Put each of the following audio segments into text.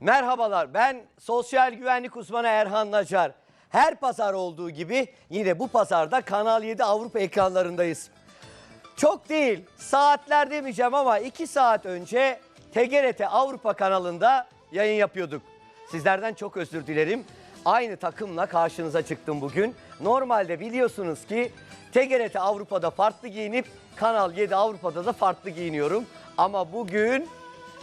Merhabalar ben sosyal güvenlik uzmanı Erhan Nacar. Her pazar olduğu gibi yine bu pazarda Kanal 7 Avrupa ekranlarındayız. Çok değil saatler demeyeceğim ama 2 saat önce TGRT Avrupa kanalında yayın yapıyorduk. Sizlerden çok özür dilerim. Aynı takımla karşınıza çıktım bugün. Normalde biliyorsunuz ki TGRT Avrupa'da farklı giyinip Kanal 7 Avrupa'da da farklı giyiniyorum. Ama bugün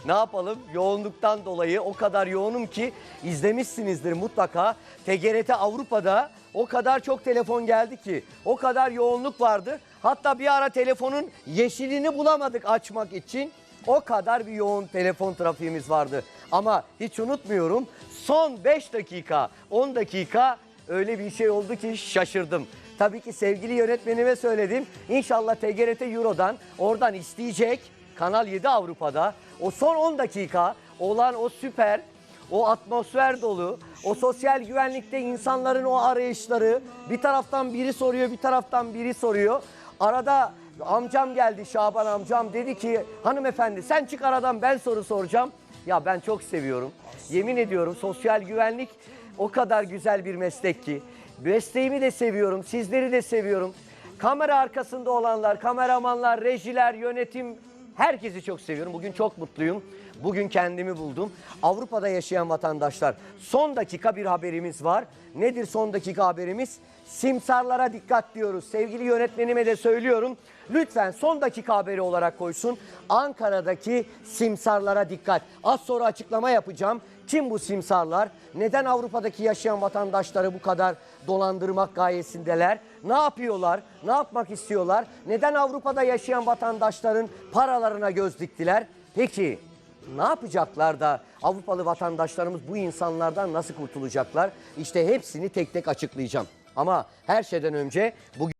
ne yapalım? Yoğunluktan dolayı o kadar yoğunum ki izlemişsinizdir mutlaka. TGRT Avrupa'da o kadar çok telefon geldi ki o kadar yoğunluk vardı. Hatta bir ara telefonun yeşilini bulamadık açmak için. O kadar bir yoğun telefon trafiğimiz vardı. Ama hiç unutmuyorum son 5 dakika 10 dakika öyle bir şey oldu ki şaşırdım. Tabii ki sevgili yönetmenime söyledim. İnşallah TGRT Euro'dan oradan isteyecek. Kanal 7 Avrupa'da o son 10 dakika olan o süper, o atmosfer dolu, o sosyal güvenlikte insanların o arayışları bir taraftan biri soruyor bir taraftan biri soruyor. Arada amcam geldi Şaban amcam dedi ki hanımefendi sen çık aradan ben soru soracağım. Ya ben çok seviyorum. Yemin ediyorum sosyal güvenlik o kadar güzel bir meslek ki. Mesleğimi de seviyorum, sizleri de seviyorum. Kamera arkasında olanlar, kameramanlar, rejiler, yönetim herkesi çok seviyorum. Bugün çok mutluyum. Bugün kendimi buldum. Avrupa'da yaşayan vatandaşlar son dakika bir haberimiz var. Nedir son dakika haberimiz? Simsarlara dikkat diyoruz. Sevgili yönetmenime de söylüyorum. Lütfen son dakika haberi olarak koysun. Ankara'daki simsarlara dikkat. Az sonra açıklama yapacağım. Kim bu simsarlar? Neden Avrupa'daki yaşayan vatandaşları bu kadar dolandırmak gayesindeler? Ne yapıyorlar? Ne yapmak istiyorlar? Neden Avrupa'da yaşayan vatandaşların paralarına göz diktiler? Peki ne yapacaklar da Avrupalı vatandaşlarımız bu insanlardan nasıl kurtulacaklar? İşte hepsini tek tek açıklayacağım. Ama her şeyden önce bugün